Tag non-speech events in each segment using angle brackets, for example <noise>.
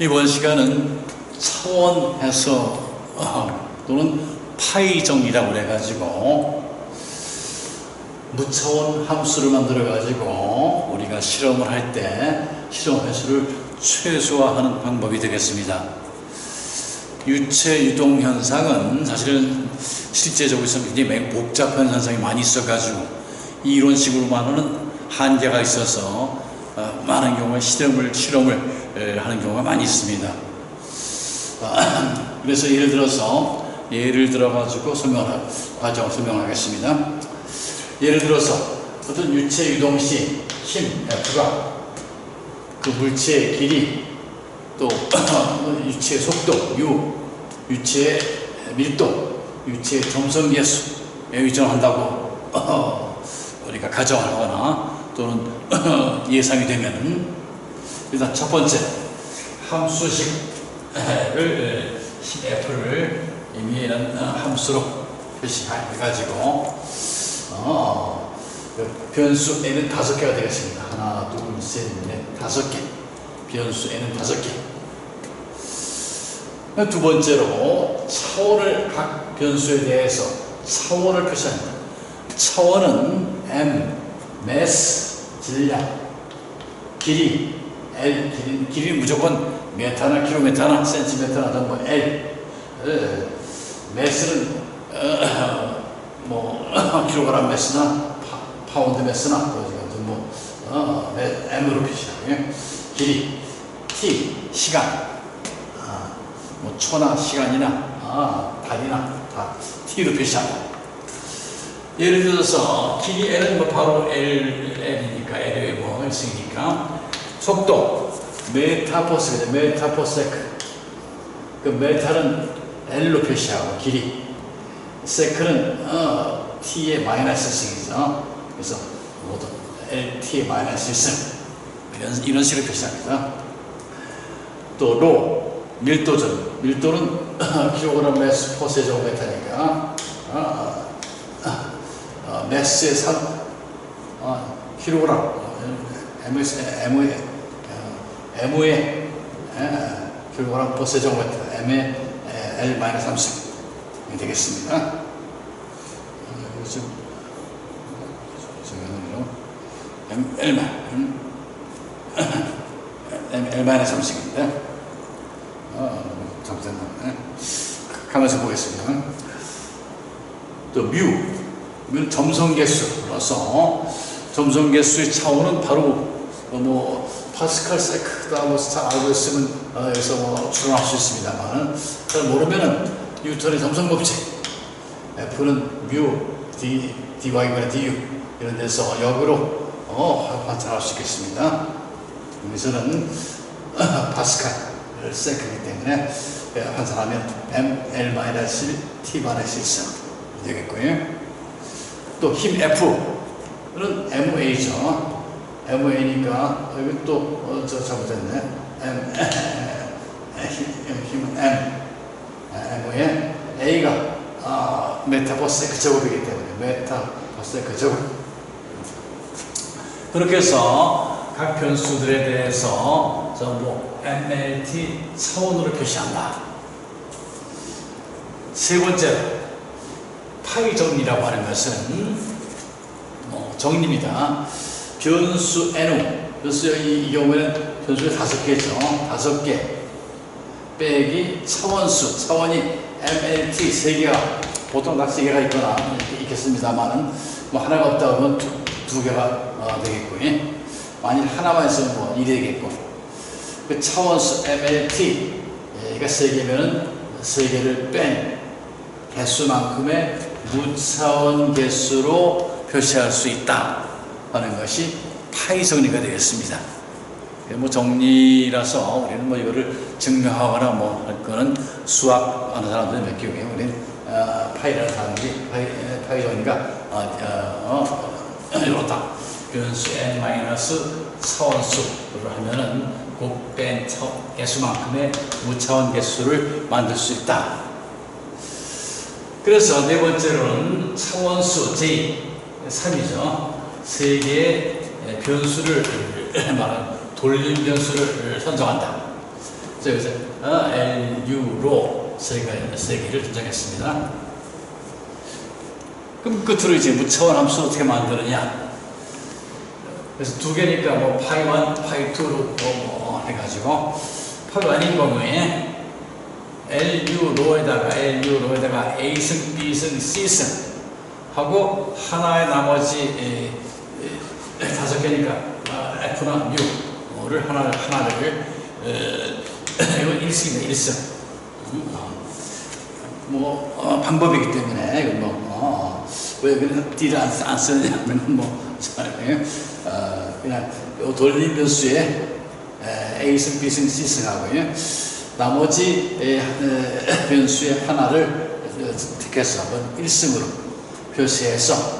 이번 시간은 차원해서 어, 또는 파이 정리라고 그래가지고 무차원 함수를 만들어 가지고 우리가 실험을 할 때 실험 횟수를 최소화하는 방법이 되겠습니다. 유체 유동 현상은 사실은 실제적으로 있으면 굉장히 복잡한 현상이 많이 있어가지고 이 이론식으로만은 한계가 있어서 어, 많은 경우에 실험을 실험을 에, 하는 경우가 많이 있습니다. 아, <clears throat> 그래서 예를 들어서 예를 들어 가지고 설명을 과정을 설명하겠습니다. 예를 들어서 어떤 유체 유동 시힘 F가 그 물체의 길이 또 <clears throat> 유체의 속도 U, 유체의 밀도, 유체의 점성 계수에 의존한다고 우리가 가정하거나 또는 <clears throat> 예상이 되면은 일단 첫 번째 함수식을 힘 F를 이미 이런 함수로 표시해가지고 어, 그 변수 n은 다섯 개가 되겠습니다. 하나, 둘, 셋, 넷, 다섯 개. 변수 n은 다섯 개. 두 번째로 차원을 각 변수에 대해서 차원을 표시합니다. 차원은 m, mass, 질량, 길이, l, 길이, 길이 무조건 메타나 킬로미터나 센티미터나 뭐 l. 에, mass는 어, 뭐 <coughs> 킬로그램 매스나 파, 파운드 매스나 뭐 어, m으로 표시하고요. 길이 t 시간 아, 뭐 초나 시간이나 아, 달이나 다 t로 표시하고 예를 들어서 길이 l은 뭐 바로 l l이니까 l의 뭐 있으니까 속도 메타퍼스 메타퍼세크 그 메타는 l로 표시하고 길이. 세크는 어, t의 마이너스 승이죠. 그래서 모두 LT의 마이너스 1승 이런, 이런 식으로 표시합니다. 또 로, 밀도전 밀도는 <laughs> 킬로그램 매스 퍼 세제곱미터니까. 어, 어, 매스의 3 어, 킬로그램 M의 M의 M의 킬로그램 퍼 세제곱미터 M의 L 마이너스 3승 되겠습니다. 지금 L만 L만의 삼식인데 어, 잠깐만 가면서 보겠습니다. 또 뮤, 뮤는 점성계수로서 점성계수의 차원은 바로 뭐 파스칼 세크다 뭐잘 알고 있으면 어, 여기서 뭐 추론할 수 있습니다만 잘 모르면은 뉴턴의 점성 법칙 F는 뮤 D dy분의 du 이런 데서 역으로 어, 관찰할 수 있겠습니다. 여기서는 <clears throat> 파스칼을 세크이기 때문에 환산하면 ml-1 t반의 실성 되겠고요. 또 힘 F는 MA죠. MA니까 여기 또저 잘못했네. M 힘은 M M의 A가 아, 메타버스의 제곱이기 때문에 메타버스의 제곱 그렇게 해서 각 변수들에 대해서 전부 MLT 차원으로 표시한다. 세 번째로 파이 정리라고 하는 것은 뭐 정리입니다. 변수 N, 변수 이, 이 경우에는 변수가 다섯 개죠. 다섯 개 빼기 차원수, 차원이 MLT 세 개가 보통 각 세 개가 있거나 있겠습니다만은 뭐 하나가 없다 그러면 두, 두 개가 어, 되겠고요. 만일 하나만 있으면 뭐 1이 되겠고 그 차원수 MLT가 세 개면은 세 개를 뺀 개수만큼의 무차원 개수로 표시할 수 있다 하는 것이 파이 정리가 되겠습니다. 뭐 정리라서 우리는 뭐 이거를 증명하거나 뭐할 거는 수학 하는 사람들 몇 개고요. 우리는 어, 파이라는 사람들이 파이, 파이 정리가 어, 어, <clears throat> 어, 이렇다. 변수 n 마이너스 차원수를 하면은 곱뺀 개수만큼의 무차원 개수를 만들 수 있다. 그래서 네 번째로는 차원수 J 3이죠. 세 개의 변수를 <clears throat> 말하는 돌림 변수를 선정한다. 그래서 여기서 어, LU로 세, 개, 세 개를 등장했습니다. 그럼 끝으로 이제 무차원 함수 어떻게 만드느냐? 그래서 두 개니까 뭐 파이 1, 파이 2로 뭐, 뭐 해가지고 파이 1인 경우에 LU 로에다가 LU 로에다가 A승, B승, C승 하고 하나의 나머지 에, 에, 다섯 개니까 어, F나 U를 하나를 하나를 에, 이건 1승이다 1승 음, 어. 뭐 어, 방법이기 때문에 이건 뭐 어, 왜 그냥 D를 안, 쓰- 안 쓰느냐면 뭐 잘, 어, 그냥 요 돌림 변수에 에, A승, B승, C승하고요 나머지 에, 에, 변수의 하나를 어, 택해서 한번 1승으로 표시해서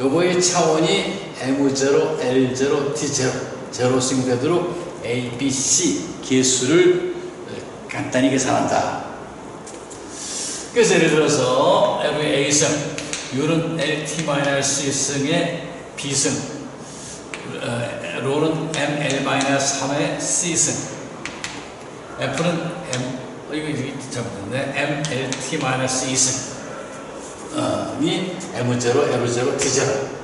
요거의 차원이 M0, L0, T0 제로승 되도록 A, B, C 개수를 어, 간단히 계산한다. 그래서 예를 들어서 F의 A승, U는 LT-C승의 B승, 어, 로는 ML-3의 C승, F는 M, 어, 이거 잘못됐네. MLT-2승. 어, 이 M0, L0, T0.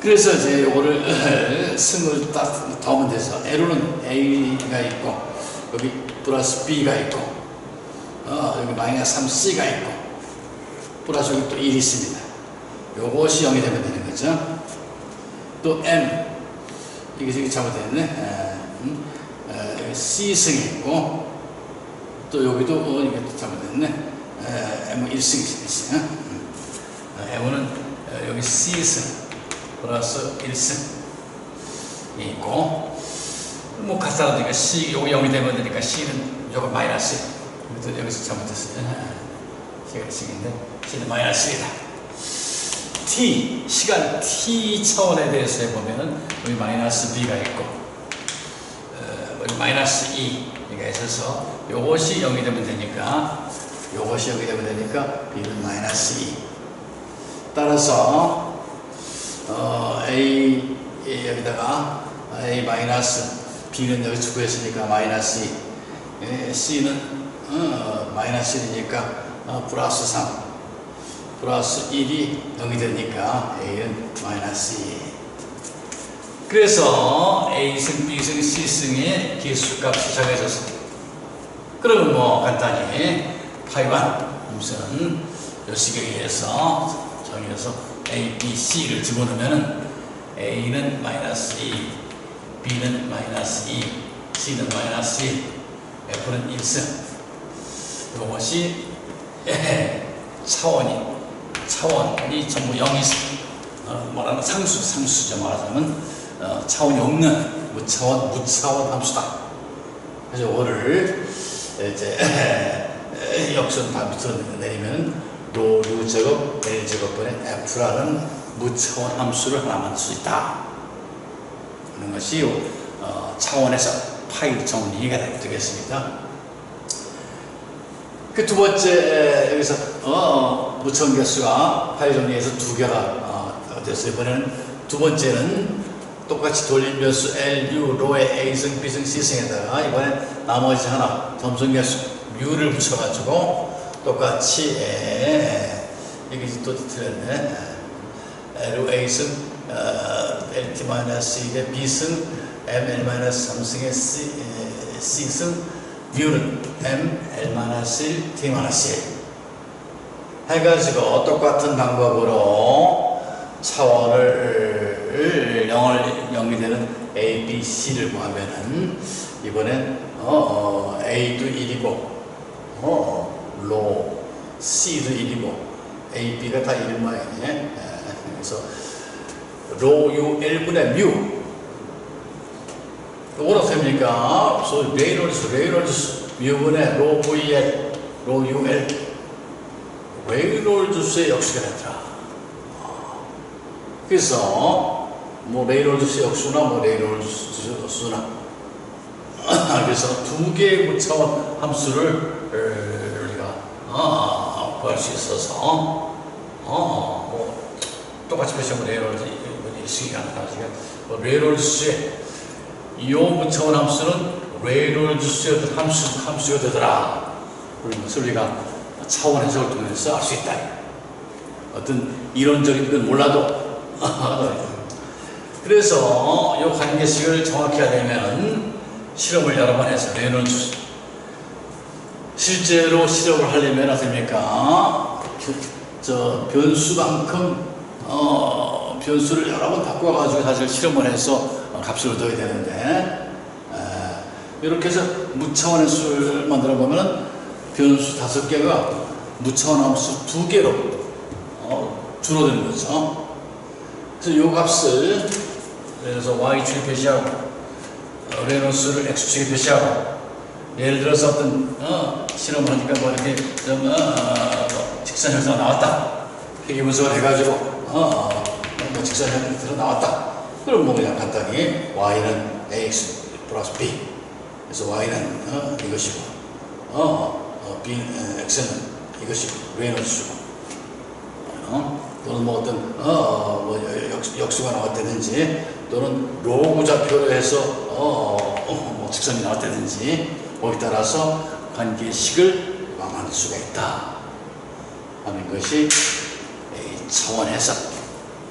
그래서 이제 요거를 <laughs> 승을 딱 더하면 돼서 L은 A가 있고 여기 플러스 B가 있고 어, 여기 마이너스 3C가 있고 플러스 여기 또 1이 있습니다. 요것이 0이 되면 되는 거죠. 또 M 이게 이게 잘못됐네. 에, 음, C승이 있고 또 여기도 어, 이게 또 잘못됐네. 에, M 1승이 있어요. M은 어, 여기 C승 플러스 1승. 있고. 뭐 놓으니까 C 요거 0이 되면 되니까 C는 무조건 마이너스. 여기서 여기서 잘못했어요. C가 C인데 C는 마이너스 1이다. T 시간 T 차원에 대해서 해보면은 여기 마이너스 B가 있고 어, 여기 마이너스 2가 있어서 요것이 0이 되면 되니까 요것이 0이 되면 되니까 B는 마이너스 2 따라서 어, A, 여기다가 A 마이너스 B는 여기 주고 했으니까 마이너스 2 예, C는 어, 마이너스 1이니까 어, 플러스 3 플러스 1이 0이 되니까 A는 마이너스 2 그래서 A승, B승, C승의 개수값이 정해져서 그러면 뭐 간단히 파이반 함수는 요 식에 의해서 정해서 A, B, C를 집어넣으면 A는 마이너스 2, B는 마이너스 2, C는 마이너스 1, F는 1승. 이것이 <laughs> 차원이 차원이 전부 0이 어, 말하는 상수, 상수죠. 말하자면 어, 차원이 없는 무차원, 무차원 함수다. 그래서 이거를 이제 <laughs> 역선 다 밑으로 내리면 로, 루 제곱, L 제곱분의 F라는 무차원 함수를 하나 만들 수 있다. 하는 것이 어, 차원에서 파이 정리가 되겠습니다. 그 두 번째 에, 여기서 어, 어, 무차원 개수가 파이 정리에서 두 개가 어, 됐어요. 이번에는 두 번째는 똑같이 돌린 변수 L, U, 로의 A승, B승, C승에다가 이번에 나머지 하나 점성 개수 U를 붙여가지고 똑같이 에, 이게 또 틀렸네. L, A승 어, LT-1의 B승 ML-3승의 C, 에, C승 U는 M, L-1, T-1 해가지고 똑같은 방법으로 차원을 0을 0이 되는 A, B, C를 구하면은 이번엔 어, 어, A도 1이고 어, 로 C도 1이고 A, B가 다 1인 모양이네. 그래서 로 U 1분의 뮤. 이건 어떻습니까? 소 레이놀즈 레이놀즈 뮤분의 로 VL 로 UL 레이놀즈스의 역수가 됐더라 그래서 뭐 레이놀즈 역수나 뭐 레이놀즈 역수나. 그래서 두 개의 무차원 함수를 구할 수 있어서 어, 뭐 똑같이 표시하면 레이놀즈 일식이 가능하지만 뭐 레이놀즈의 이 무차원 함수는 레이놀즈스의 어떤 함수, 함수가 되더라. 그런 것을 우리가 차원 해석을 통해서 알 수 있다. 어떤 이론적인 건 몰라도. <laughs> 그래서 이 관계식을 정확히 하려면 실험을 여러 번 해서 레이놀즈 실제로 실험을 하려면 어떻습니까? 저 변수만큼 어, 변수를 여러 번 바꿔가지고 사실 실험을 해서 어, 값을 얻어야 되는데 에, 이렇게 해서 무차원의 수를 만들어 보면은 변수 다섯 개가 무차원 함수 두 개로 어, 줄어드는 거죠. 그래서 이 값을 들어서 y축에 표시하고 어, 레노스를 x축에 표시하고 예를 들어서 어떤 어, 실험을 하니까 뭐 이렇게 좀 어, 어, 뭐 직선 현상 나왔다. 회귀 분석을 해가지고 어, 어, 뭐 직선 현상 나왔다. 그럼 뭐 그냥 간단히 y는 ax 플러스 b. 그래서 y는 어, 이것이고 어, 어, b 어, x는 이것이고 레노스고 어? 또는 뭐 어떤 어, 어, 뭐 역, 역수가 나왔다든지 또는 로그 좌표로 해서 어, 어, 뭐 직선이 나왔다든지 거기에 따라서 관계식을 만들 수가 있다 하는 것이 이 차원 해석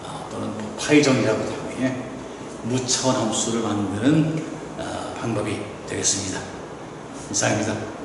어, 또는 뭐 파이 정리라고 하고 예, 무차원 함수를 만드는 어, 방법이 되겠습니다. 이상입니다.